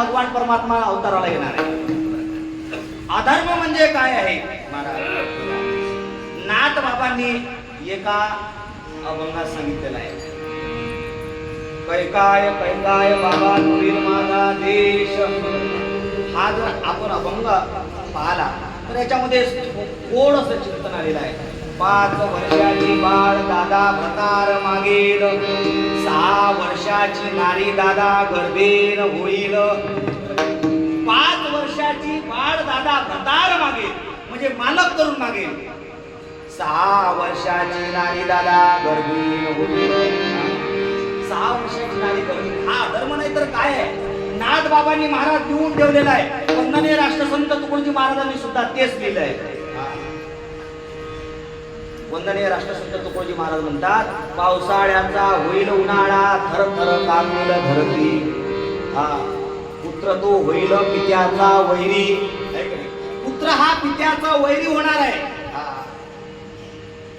भगवान परमात्मा अवताराला येणार आहे. अधर्म म्हणजे काय आहे? महाराज नाथ बाबांनी एका अभंगात सांगितलेला आहे. कैकाय कैकाय बाबा तुरील माझा देश. हा जर आपण अभंग पाहला तर याच्यामध्ये थोडस चिंतन आलेलं आहे. पाच वर्षाची बाळ दादा भतार मागेल. सहा वर्षाची नारी दादा गर्भेर होईल. पाच वर्षाची बाळ दादा प्रतार मागेल म्हणजे मालक करून मागेल. सहा वर्षाची नारी दादा गर्भीण होईल. सहा वर्षाची नारी गर्भीण हा धर्म नाही तर काय आहे? नाथ बाबांनी महाराज लिहून ठेवलेला आहे. वंदनीय राष्ट्रसंत तुकडोजी महाराजांनी सुद्धा तेच लिहिलं आहे वंदनीय राष्ट्रसंत तुकडोजी महाराज म्हणतात पावसाळ्याचा होईल उन्हाळा थर थर कापूल धरती. हा पुत्र तो होईल पित्याचा वैरी. पुत्र हा पित्याचा वैरी होणार आहे.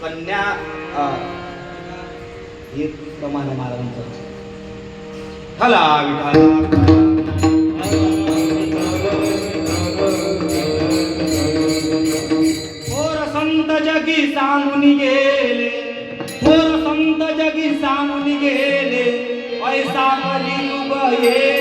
कन्या हे. प्रमाण महाराजांचं. हला विठाला सांगून गेले थोर संत जगी सांगून गेले पैसा युग येईल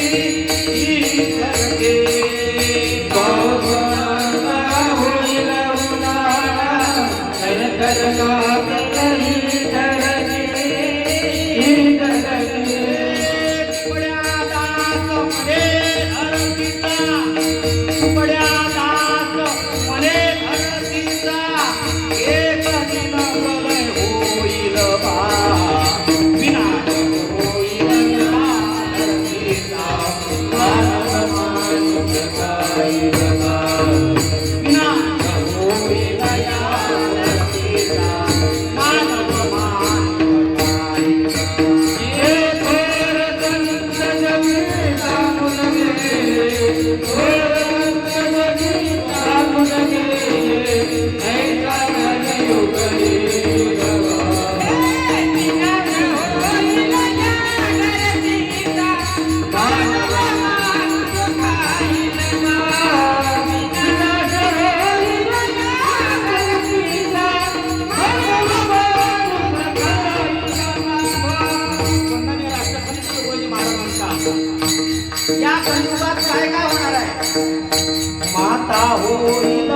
महाराजांचा काय काय होणार आहे? माता होईल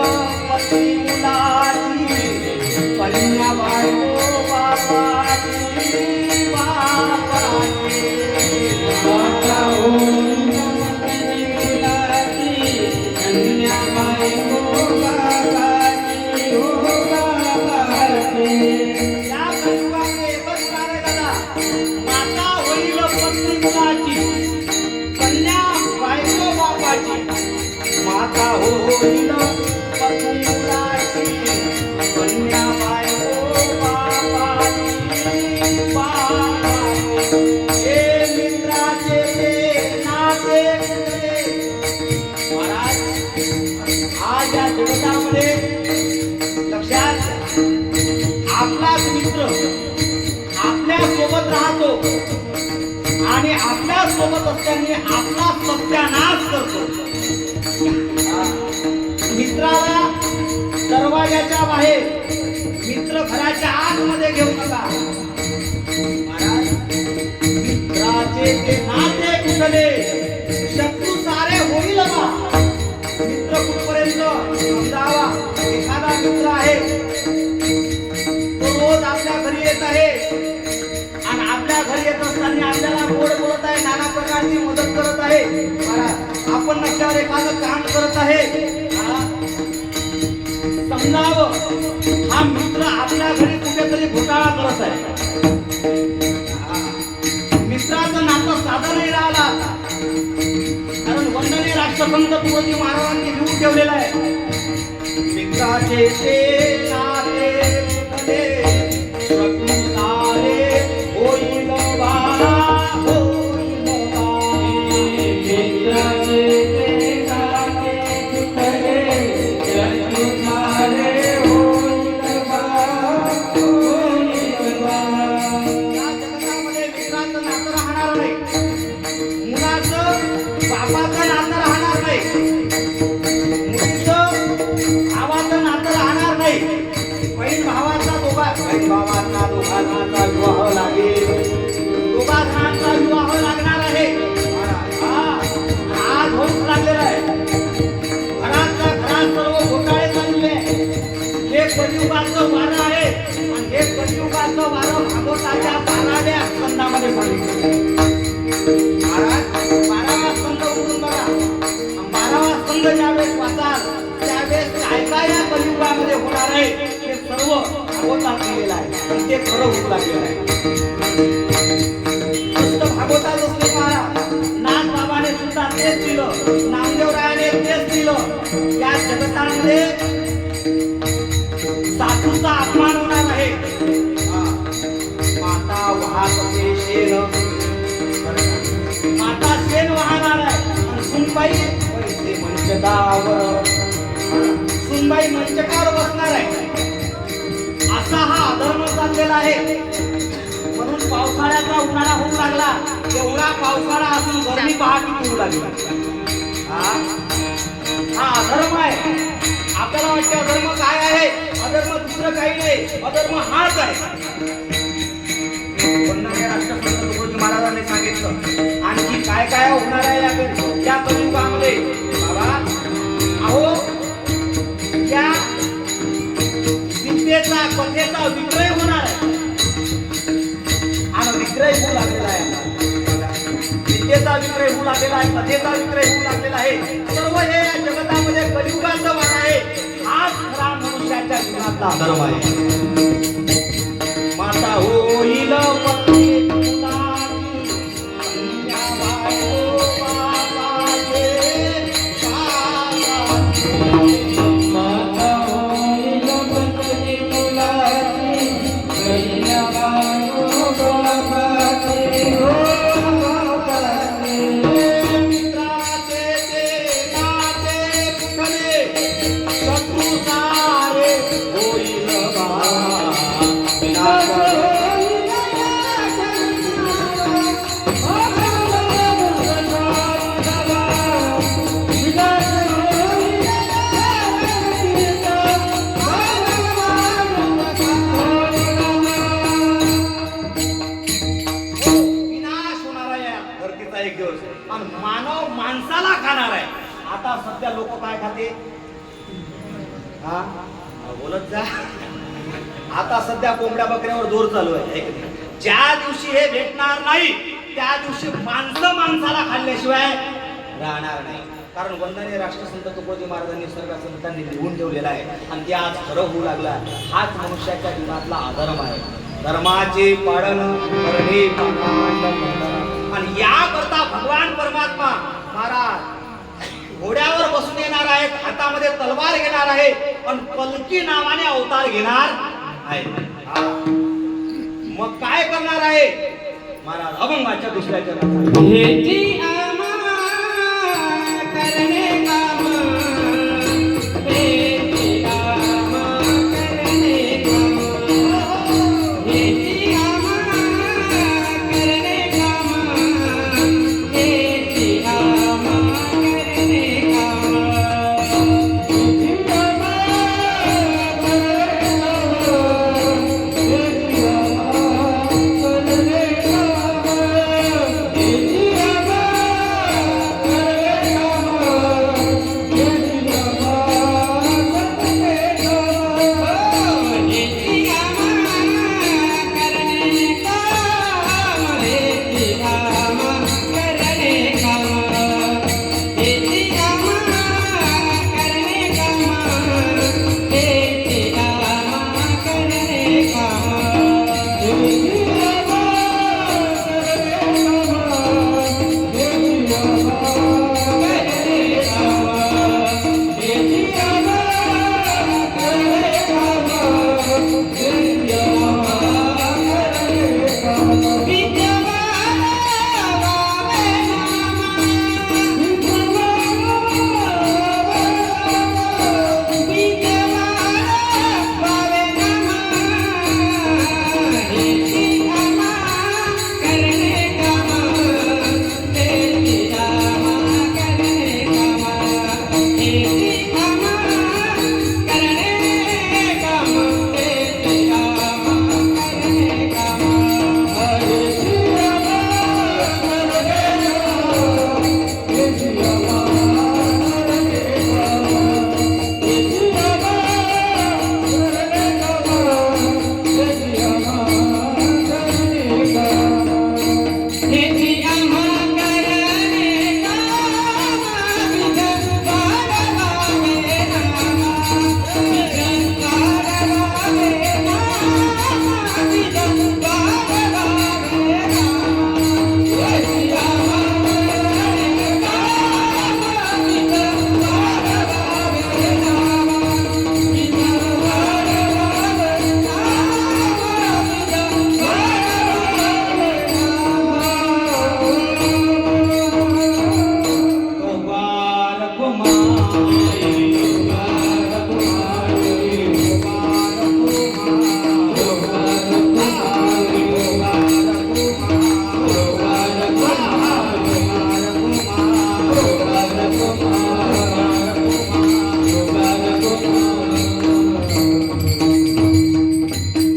आणि आपल्यासोबत असल्याने आपला सत्यानाश करतो. मित्राला दरवाजाच्या बाहेर मित्र घराच्या आतमध्ये घेऊ नका मित्राचे ते नाते कुठले? गोड बोलत आहे नाना प्रकारची मदत करत आहे. आपण नसल्यावर एखादं काम करत आहे. समजावं. हा मित्र आपल्या घरी कुठेतरी घोटाळा करत आहे. मित्राचं नातं साधं नाही राहिला कारण वंदने राष्ट्रसंत तुकोजी महाराजांनी लिहून ठेवलेला आहे. मित्राचे ते नाते बाराव्या सांगितलं महाराज बारावा स्कंद उघडून बघा बारावा स्कंद ज्यावेळेस वाचाल त्यावेळेस काय काय या कलियुगामध्ये होणार आहे ते सर्व भागवतात लिहिलेलं आहे आणि ते खरं होऊ लागलेलं आहे नुसतं भागवतात महाराज नाथ बाबाने सुद्धा तेच दिलं नामदेवरायाने तेच दिलं या जगतामध्ये सुनबाई मंचकावर बसणार आहे. असा हा अधर्म चाललेला आहे. म्हणून पावसाळ्याचा उन्हाळा होऊ लागला. एवढा पावसाळा असून गरमी पहाटी होऊ लागली. हा? अधर्म आहे. आपल्याला वाटते अधर्म काय आहे? अधर्म दुसरं काही नाही. अधर्म हाच आहे. महाराजांनी सांगितलं. आणखी काय काय होणार आहे या- या कलियुगामध्ये अहो या विद्येचा कथेचा विक्रय होणार आहे. आणि विक्रय होऊ लागलेला आहे. विद्येचा विक्रय होऊ लागलेला आहे कथेचा विक्रय होऊ लागलेला आहे. सर्व हे या जगतामध्ये कलियुगाचं वाद आहे. हाच खरा मनुष्याच्या जीवनातला धर्म आहे. माता होईल हा? बोलत जा. आता सध्या कोंबड्या बकऱ्यावर जोर चालू आहे. ज्या दिवशी हे भेटणार नाही त्या दिवशी माणसं माणसाला खाल्ल्याशिवाय राहणार नाही. कारण वंदनीय राष्ट्रसंत तुकोजी महाराजांनी सर्व संतांनी लिहून ठेवलेला आहे. आणि ते आज खरं होऊ लागला हाच मनुष्याच्या जीवनातला अधर्म आहे. धर्माचे पालन करणे आणि हातामध्ये तलवार घेणार आहे पण कलकी नावाने अवतार घेणार आहे. मग काय करणार आहे? महाराज अभंगाच्या दुसऱ्या चरणात